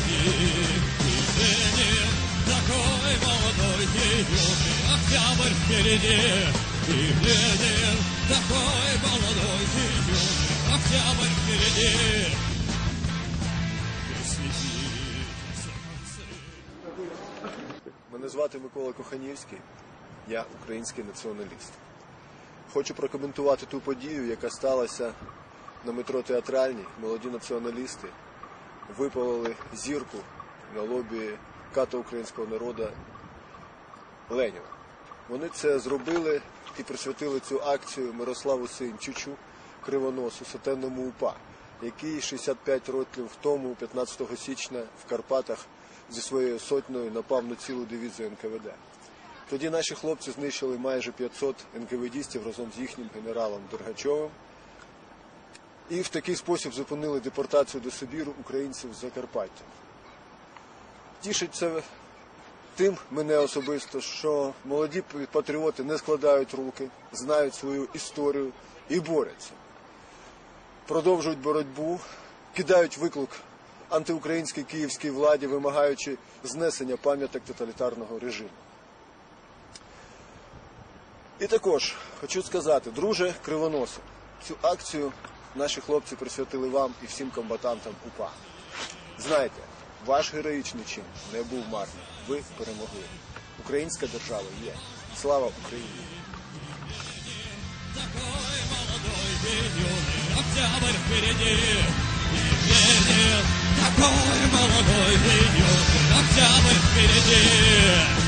любви. Весенний такой молодой день, октябрь впереди. И Ленин такой молодой день, октябрь впереди. Мене звати Микола Коханівський, я український націоналіст. Хочу прокоментувати ту подію, яка сталася на метро Театральній молоді націоналісти випалили зірку на лобі ката українського народу Леніна. Вони це зробили і присвятили цю акцію Мирославу Синчичу, кривоносу, сатенному УПА, який 65 років тому, 15 січня, в Карпатах зі своєю сотнею напав на цілу дивізію НКВД. Тоді наші хлопці знищили майже 500 НКВДістів разом з їхнім генералом Дергачовим. І в такий спосіб зупинили депортацію до Сибіру українців з Закарпаття. Тішить це тим мене особисто, що молоді патріоти не складають руки, знають свою історію і борються. Продовжують боротьбу, кидають виклик антиукраїнській київській владі, вимагаючи знесення пам'яток тоталітарного режиму. І також хочу сказати, друже Кривоносов, цю акцію наші хлопці присвятили вам і всім комбатантам УПА. Знайте, ваш героїчний чин не був марним. Ви перемогли. Українська держава є. Слава Україні! Такой молодой юный октябрь впереди. Такой молодой юный октябрь впереди.